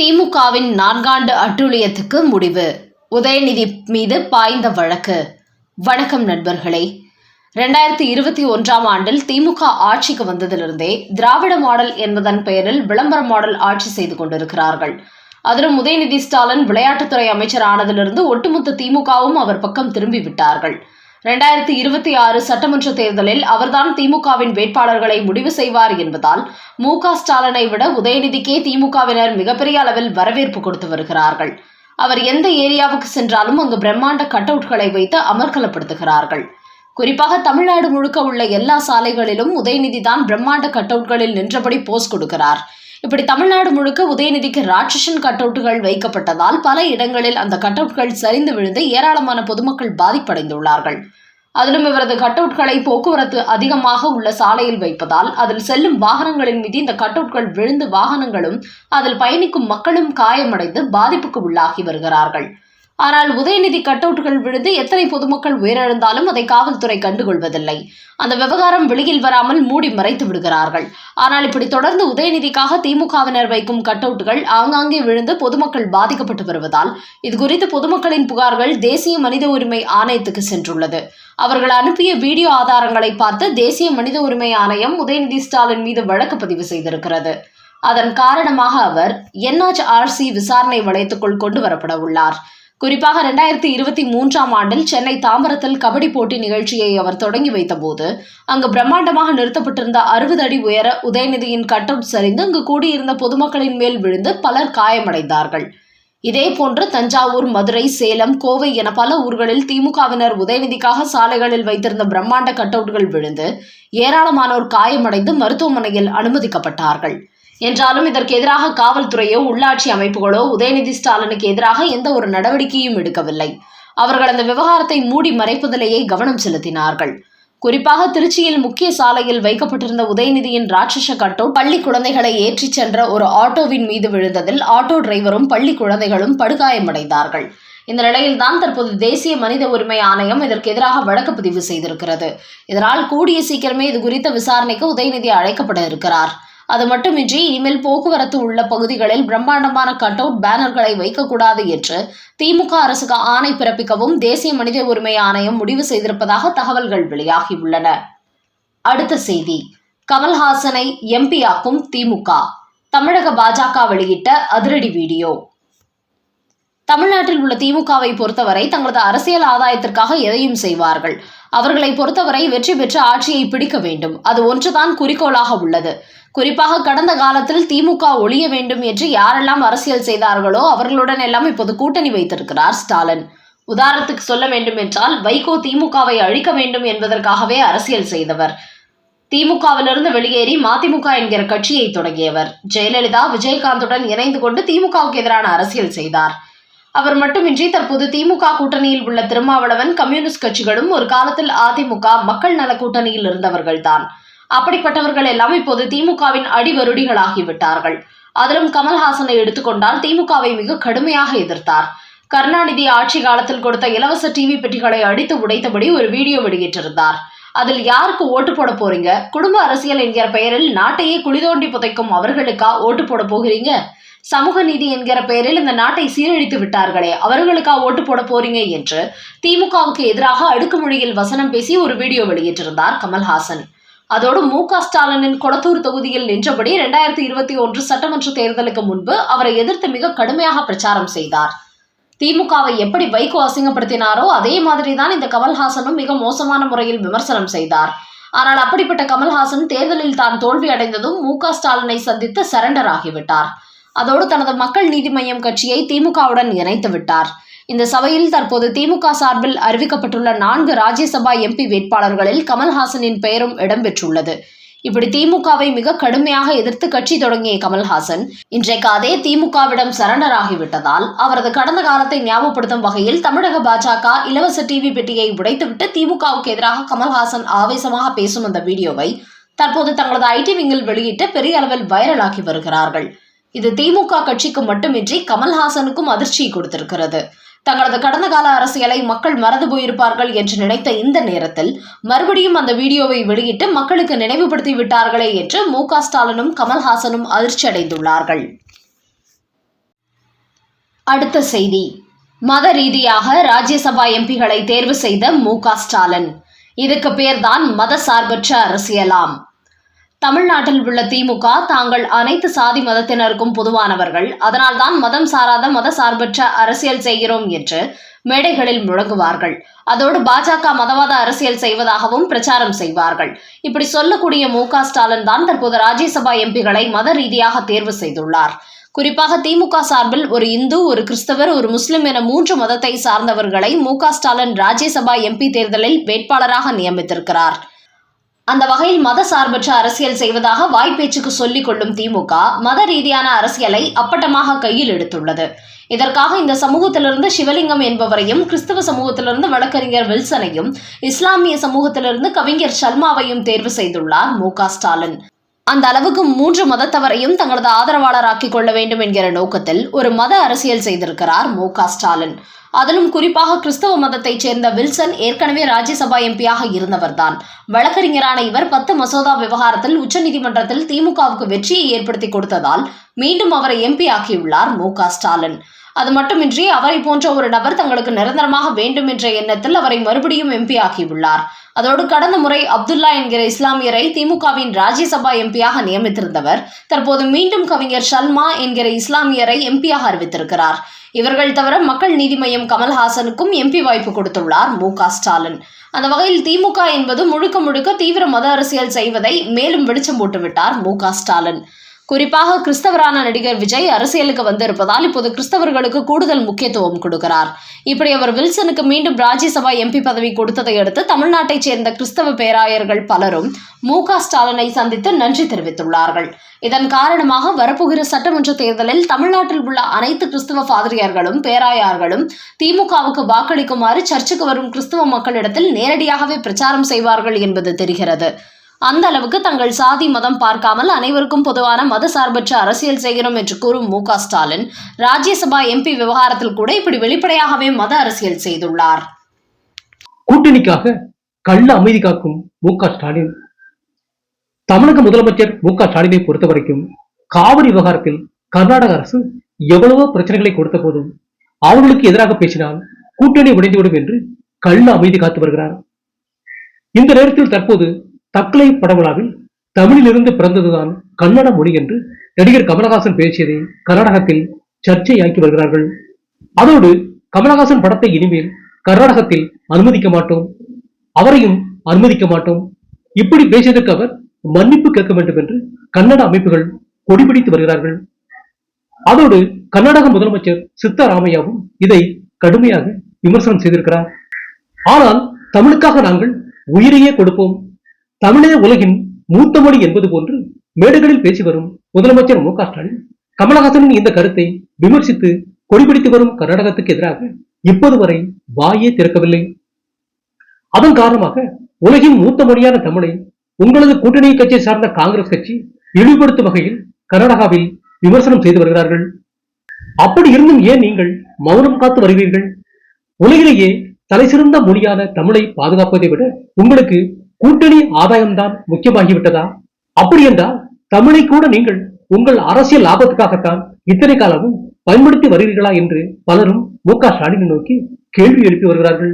திமுகவின் நான்காண்டு அட்டூழியத்துக்கு முடிவு. உதயநிதி மீது பாய்ந்த வழக்கு. வணக்கம் நண்பர்களே. ரெண்டாயிரத்தி இருபத்தி ஒன்றாம் ஆண்டில் திமுக ஆட்சிக்கு வந்ததிலிருந்தே திராவிட மாடல் என்பதன் பெயரில் விளம்பர மாடல் ஆட்சி செய்து கொண்டிருக்கிறார்கள். அதிலும் உதயநிதி ஸ்டாலின் விளையாட்டுத்துறை அமைச்சர் ஆனதிலிருந்து ஒட்டுமொத்த திமுகவும் அவர் பக்கம் திரும்பி விட்டார்கள். ரெண்டாயிரத்தி இருபத்தி ஆறு சட்டமன்ற தேர்தலில் அவர்தான் திமுகவின் வேட்பாளர்களை முடிவு செய்வார் என்பதால் மு க ஸ்டாலினை விட உதயநிதிக்கே திமுகவினர் மிகப்பெரிய அளவில் வரவேற்பு கொடுத்து வருகிறார்கள். அவர் எந்த ஏரியாவுக்கு சென்றாலும் அங்கு பிரம்மாண்ட கட் அவுட்களை வைத்து அமர்கலப்படுத்துகிறார்கள் குறிப்பாக தமிழ்நாடு முழுக்க உள்ள எல்லா சாலைகளிலும் உதயநிதி தான் பிரம்மாண்ட கட் அவுட்களில் நின்றபடி போஸ் கொடுக்கிறார். இப்படி தமிழ்நாடு முழுக்க உதயநிதிக்கு ராட்சசன் கட் அவுட்டுகள் வைக்கப்பட்டதால் பல இடங்களில் அந்த கட் அவுட்கள் சரிந்து விழுந்து ஏராளமான பொதுமக்கள் பாதிப்படைந்துள்ளார்கள். அதிலும் இவரது கட் அவுட்களை போக்குவரத்து அதிகமாக உள்ள சாலையில் வைப்பதால் அதில் செல்லும் வாகனங்களின் மீது இந்த கட் அவுட்கள் விழுந்து வாகனங்களும் அதில் பயணிக்கும் மக்களும் காயமடைந்து பாதிப்புக்கு உள்ளாகி வருகிறார்கள். ஆனால் உதயநிதி கட்டவுட்டுகள் விழுந்து எத்தனை பொதுமக்கள் உயிரிழந்தாலும் அதை காவல்துறை கண்டுகொள்வதில்லை. அந்த விவகாரம் வெளியில் வராமல் மூடி மறைத்து விடுகிறார்கள். ஆனால் இப்படி தொடர்ந்து உதயநிதிக்காக திமுகவினர் வைக்கும் கட்டவுட்டுகள் ஆங்காங்கே விழுந்து பொதுமக்கள் பாதிக்கப்பட்டு வருவதால் இதுகுறித்து பொதுமக்களின் புகார்கள் தேசிய மனித உரிமை ஆணையத்துக்கு சென்றுள்ளது. அவர்கள் அனுப்பிய வீடியோ ஆதாரங்களை பார்த்து தேசிய மனித உரிமை ஆணையம் உதயநிதி ஸ்டாலின் மீது வழக்கு பதிவு செய்திருக்கிறது. அதன் காரணமாக அவர் என்ஹெச்ஆர்சி விசாரணை வளையத்துக்குள் கொண்டு வரப்பட உள்ளார். குறிப்பாக ரெண்டாயிரத்தி இருபத்தி மூன்றாம் ஆண்டில் சென்னை தாம்பரத்தில் கபடி போட்டி நிகழ்ச்சியை அவர் தொடங்கி வைத்தபோது அங்கு பிரம்மாண்டமாக நிறுத்தப்பட்டிருந்த அறுபது அடி உயர உதயநிதியின் கட் அவுட் சரிந்து அங்கு கூடியிருந்த பொதுமக்களின் மேல் விழுந்து பலர் காயமடைந்தார்கள். இதேபோன்று தஞ்சாவூர் மதுரை சேலம் கோவை என பல ஊர்களில் திமுகவினர் உதயநிதிக்காக சாலைகளில் வைத்திருந்த பிரம்மாண்ட கட்டவுட்கள் விழுந்து ஏராளமானோர் காயமடைந்து மருத்துவமனையில் அனுமதிக்கப்பட்டார்கள். என்றாலும் இதற்கு எதிராக காவல்துறையோ உள்ளாட்சி அமைப்புகளோ உதயநிதி ஸ்டாலினுக்கு எதிராக எந்த ஒரு நடவடிக்கையும் எடுக்கவில்லை. அவர்கள் அந்த விவகாரத்தை மூடி மறைப்பதிலேயே கவனம் செலுத்தினார்கள். குறிப்பாக திருச்சியில் முக்கிய சாலையில் வைக்கப்பட்டிருந்த உதயநிதியின் ராட்சச கட்டோ பள்ளி குழந்தைகளை ஏற்றிச் சென்ற ஒரு ஆட்டோவின் மீது விழுந்ததில் ஆட்டோ டிரைவரும் பள்ளி குழந்தைகளும் படுகாயமடைந்தார்கள். இந்த நிலையில்தான் தற்போது தேசிய மனித உரிமை ஆணையம் இதற்கு எதிராக வழக்கு பதிவு செய்திருக்கிறது. இதனால் கூடிய சீக்கிரமே இது குறித்த விசாரணைக்கு உதயநிதி அழைக்கப்பட இருக்கிறார். அது மட்டுமின்றி இனிமேல் போக்குவரத்து உள்ள பகுதிகளில் பிரம்மாண்டமான கட் அவுட் பேனர்களை வைக்கக்கூடாது என்று திமுக அரசுக்கு ஆணை பிறப்பிக்கவும் தேசிய மனித உரிமை ஆணையம் முடிவு செய்திருப்பதாக தகவல்கள் வெளியாகியுள்ளன. அடுத்த செய்தி. கமல்ஹாசனை எம்பியாக்கும் திமுக. தமிழக பாஜக வெளியிட்ட அதிரடி வீடியோ. தமிழ்நாட்டில் உள்ள திமுகவை பொறுத்தவரை தங்களது அரசியல் ஆதாயத்திற்காக எதையும் செய்வார்கள். அவர்களை பொறுத்தவரை வெற்றி பெற்று ஆட்சியை பிடிக்க வேண்டும். அது ஒன்றுதான் குறிக்கோளாக உள்ளது. குறிப்பாக கடந்த காலத்தில் திமுக ஒழிய வேண்டும் என்று யாரெல்லாம் அரசியல் செய்தார்களோ அவர்களுடன் எல்லாம் இப்போது கூட்டணி வைத்திருக்கிறார் ஸ்டாலின். உதாரணத்துக்கு சொல்ல வேண்டும் என்றால் வைகோ திமுகவை அழிக்க வேண்டும் என்பதற்காகவே அரசியல் செய்தவர். திமுகவிலிருந்து வெளியேறி மதிமுக என்கிற கட்சியை தொடங்கியவர். ஜெயலலிதா விஜயகாந்துடன் இணைந்து கொண்டு திமுகவுக்கு எதிரான அரசியல் செய்தார். அவர் மட்டுமின்றி தற்போது திமுக கூட்டணியில் உள்ள திருமாவளவன் கம்யூனிஸ்ட் கட்சிகளும் ஒரு காலத்தில் அதிமுக மக்கள் நல கூட்டணியில் இருந்தவர்கள்தான். அப்படிப்பட்டவர்கள் எல்லாம் இப்போது திமுகவின் அடிவருடிகளாகிவிட்டார்கள். அதிலும் கமல்ஹாசனை எடுத்துக்கொண்டால் திமுகவை மிக கடுமையாக எதிர்த்தார். கருணாநிதி ஆட்சி காலத்தில் கொடுத்த இலவச டிவி பெட்டிகளை அடித்து உடைத்தபடி ஒரு வீடியோ வெளியிட்டிருந்தார். அதில் யாருக்கு ஓட்டு போட போறீங்க? குடும்ப அரசியல் என்கிற பெயரில் நாட்டையே குளிதோண்டி புதைக்கும் அவர்களுக்கா ஓட்டு போட போகிறீங்க? சமூக நீதி என்கிற பெயரில் இந்த நாட்டை சீரழித்து விட்டார்களே அவர்களுக்கா ஓட்டு போட போறீங்க என்று திமுகவுக்கு எதிராக அடுக்குமொழியில் வசனம் பேசி ஒரு வீடியோ வெளியிட்டிருந்தார் கமல்ஹாசன். அதோடு மு க ஸ்டாலினின் கொளத்தூர் தொகுதியில் நின்றபடி இரண்டாயிரத்தி இருபத்தி ஒன்று சட்டமன்ற தேர்தலுக்கு முன்பு அவரை எதிர்த்து மிக கடுமையாக பிரச்சாரம் செய்தார். திமுகவை எப்படி வைகோ அசிங்கப்படுத்தினாரோ அதே மாதிரிதான் இந்த கமல்ஹாசனும் மிக மோசமான முறையில் விமர்சனம் செய்தார். ஆனால் அப்படிப்பட்ட கமல்ஹாசன் தேர்தலில் தான் தோல்வி அடைந்ததும் மு க ஸ்டாலினை சந்தித்து சரண்டர் ஆகிவிட்டார் அதோடு தனது மக்கள் நீதி மய்யம் கட்சியை திமுகவுடன் இணைத்து விட்டார். இந்த சபையில் தற்போது திமுக சார்பில் அறிவிக்கப்பட்டுள்ள நான்கு ராஜ்யசபா எம்பி வேட்பாளர்களில் கமல்ஹாசனின் பெயரும் இடம்பெற்றுள்ளது. இப்படி திமுகவை மிக கடுமையாக எதிர்த்து கட்சி தொடங்கிய கமல்ஹாசன் இன்றைக்கு அதே திமுகவிடம் சரண்டர் ஆகிவிட்டதால் அவரது கடந்த காலத்தை ஞாபகப்படுத்தும் வகையில் தமிழக பாஜக இலவச டிவி பெட்டியை உடைத்துவிட்டு திமுகவுக்கு எதிராக கமல்ஹாசன் ஆவேசமாக பேசும் அந்த வீடியோவை தற்போது தங்களது ஐடி விங்கில் வெளியிட்டு பெரிய அளவில் வைரலாகி வருகிறார்கள். இது திமுக கட்சிக்கு மட்டுமின்றி கமல்ஹாசனுக்கும் அதிர்ச்சியை கொடுத்திருக்கிறது. தங்களது கடந்த கால அரசியலை மக்கள் மறந்து போயிருப்பார்கள் என்று நினைத்த இந்த நேரத்தில் மறுபடியும் அந்த வீடியோவை வெளியிட்டு மக்களுக்கு நினைவுபடுத்தி விட்டார்களே என்று மு ஸ்டாலினும் கமல்ஹாசனும் அதிர்ச்சி அடைந்துள்ளார்கள். அடுத்த செய்தி. மத ரீதியாக ராஜ்யசபா எம்பிகளை தேர்வு செய்த மு ஸ்டாலின். இதுக்கு பேர்தான் மத சார்பற்ற அரசியலாம். தமிழ்நாட்டில் உள்ள திமுக தாங்கள் அனைத்து சாதி மதத்தினருக்கும் பொதுவானவர்கள். அதனால்தான் மதம் சாராத மத சார்பற்ற அரசியல் செய்கிறோம் என்று மேடைகளில் முழங்குவார்கள். அதோடு பாஜக மதவாத அரசியல் செய்வதாகவும் பிரச்சாரம் செய்வார்கள். இப்படி சொல்லக்கூடிய மு க ஸ்டாலின் தான் தற்போது ராஜ்யசபா எம்பிகளை மத ரீதியாக தேர்வு செய்துள்ளார். குறிப்பாக திமுக சார்பில் ஒரு இந்து ஒரு கிறிஸ்தவர் ஒரு முஸ்லிம் என மூன்று மதத்தை சார்ந்தவர்களை மு க ஸ்டாலின் ராஜ்யசபா எம்பி தேர்தலில் வேட்பாளராக நியமித்திருக்கிறார். அந்த வகையில் மத சார்பற்ற அரசியல் செய்வதாக வாய்ப்பேச்சுக்கு சொல்லிக் கொள்ளும் திமுக மத ரீதியான அரசியலை அப்பட்டமாக கையில் எடுத்துள்ளது. இதற்காக இந்த சமூகத்திலிருந்து சிவலிங்கம் என்பவரையும் கிறிஸ்தவ சமூகத்திலிருந்து வழக்கறிஞர் வில்சனையும் இஸ்லாமிய சமூகத்திலிருந்து கவிஞர் சல்மாவையும் தேர்வு செய்துள்ளார் மு ஸ்டாலின். அந்த அளவுக்கு மூன்று மதத்தவரையும் தங்களது ஆதரவாளராக்கிக் கொள்ள வேண்டும் என்கிற நோக்கத்தில் ஒரு மத அரசியல் செய்திருக்கிறார் மு க ஸ்டாலின். அதிலும் குறிப்பாக கிறிஸ்தவ மதத்தைச் சேர்ந்த வில்சன் ஏற்கனவே ராஜ்யசபா எம்பியாக இருந்தவர்தான். வழக்கறிஞரான இவர் பத்து மசோதா விவகாரத்தில் உச்சநீதிமன்றத்தில் திமுகவுக்கு வெற்றியை ஏற்படுத்தி கொடுத்ததால் மீண்டும் அவரை எம்பி ஆக்கியுள்ளார் மு க ஸ்டாலின். அது மட்டுமின்றி அவரை போன்ற ஒரு நபர் தங்களுக்கு நிரந்தரமாக வேண்டும் என்ற எண்ணத்தில் அவரை மறுபடியும் எம்பி ஆக்கியுள்ளார். அதோடு கடந்த முறை அப்துல்லா என்கிற இஸ்லாமியரை திமுகவின் ராஜ்யசபா எம்பியாக நியமித்திருந்தவர். தற்போது மீண்டும் கவிஞர் ஷல்மா என்கிற இஸ்லாமியரை எம்பியாக அறிவித்திருக்கிறார். இவர்கள் தவிர மக்கள் நீதி மய்யம் கமல்ஹாசனுக்கும் எம்பி வாய்ப்பு கொடுத்துள்ளார் மு ஸ்டாலின். அந்த வகையில் திமுக என்பது முழுக்க முழுக்க தீவிர மத அரசியல் செய்வதை மேலும் வெளிச்சம் போட்டுவிட்டார் மு ஸ்டாலின். குறிப்பாக கிறிஸ்தவரான நடிகர் விஜய் அரசியலுக்கு வந்திருப்பதால் இப்போது கிறிஸ்தவர்களுக்கு கூடுதல் முக்கியத்துவம் கொடுக்கிறார். இப்படி அவர் வில்சனுக்கு மீண்டும் ராஜ்யசபா எம்பி பதவி கொடுத்ததை அடுத்து தமிழ்நாட்டைச் சேர்ந்த கிறிஸ்தவ பேராயர்கள் பலரும் மு ஸ்டாலினை சந்தித்து நன்றி தெரிவித்துள்ளார்கள். இதன் காரணமாக வரப்போகிற சட்டமன்ற தேர்தலில் தமிழ்நாட்டில் உள்ள அனைத்து கிறிஸ்தவ பாதிரியார்களும் பேராயார்களும் திமுகவுக்கு வாக்களிக்குமாறு சர்ச்சுக்கு வரும் கிறிஸ்தவ மக்களிடத்தில் நேரடியாகவே பிரச்சாரம் செய்வார்கள் என்பது தெரிகிறது. அந்த அளவுக்கு தங்கள் சாதி மதம் பார்க்காமல் அனைவருக்கும் பொதுவான மத சார்பற்ற அரசியல் செய்கிறோம் என்று கூறும் மு ஸ்டாலின் ராஜ்யசபா எம்பி விவகாரத்தில் கூட இப்படி வெளிப்படையாகவே மத அரசியல் செய்துள்ளார். கூட்டணிக்காக கள்ள அமைதி காக்கும் மு ஸ்டாலின். தமிழக முதலமைச்சர் மு ஸ்டாலினை பொறுத்த வரைக்கும் காவிரி விவகாரத்தில் கர்நாடக அரசு எவ்வளவோ பிரச்சனைகளை கொடுத்த போதும் அவர்களுக்கு எதிராக பேசினால் கூட்டணி உடைந்துவிடும் என்று கள்ள அமைதி காத்து வருகிறார். இந்த நேரத்தில் தற்போது தக்கலை படவிழாவில் தமிழிலிருந்து பிறந்ததுதான் கன்னட மொழி என்று நடிகர் கமலஹாசன் பேசியதை கர்நாடகத்தில் சர்ச்சையாக்கி வருகிறார்கள். அதோடு கமலஹாசன் படத்தை இனிமேல் கர்நாடகத்தில் அனுமதிக்க மாட்டோம். அவரையும் அனுமதிக்க மாட்டோம். இப்படி பேசியதற்கு அவர் மன்னிப்பு கேட்க வேண்டும் என்று கன்னட அமைப்புகள் கொடிபிடித்து வருகிறார்கள். அதோடு கர்நாடக முதலமைச்சர் சித்தராமையாவும் இதை கடுமையாக விமர்சனம் செய்திருக்கிறார். ஆனால் தமிழுக்காக நாங்கள் உயிரையே கொடுப்போம். தமிழே உலகின் மூத்த மொழி என்பது போன்று மேடைகளில் பேசி வரும் முதலமைச்சர் மு ஸ்டாலின் கமலஹாசனின் இந்த கருத்தை விமர்சித்து கொடிபிடித்து வரும் கர்நாடகத்துக்கு எதிராக இப்போது வரை வாயே திறக்கவில்லை. அதன் காரணமாக உலகின் மூத்த மொழியான தமிழை உங்களது கூட்டணி கட்சியை சார்ந்த காங்கிரஸ் கட்சி இழிவுபடுத்தும் வகையில் கர்நாடகாவில் விமர்சனம் செய்து வருகிறார்கள். அப்படி இருந்தும் ஏன் நீங்கள் மௌனம் காத்து வருவீர்கள்? உலகிலேயே தலைசிறந்த மொழியான தமிழை பாதுகாப்பதை விட உங்களுக்கு கூட்டணி ஆதாயம்தான் முக்கியமாகிவிட்டதா? அப்படி என்றால் தமிழை கூட நீங்கள் உங்கள் அரசியல் லாபத்துக்காகத்தான் இத்தனை காலமும் பயன்படுத்தி வருகிறீர்களா என்று பலரும் மு க ஸ்டாலினை நோக்கி கேள்வி எழுப்பி வருகிறார்கள்.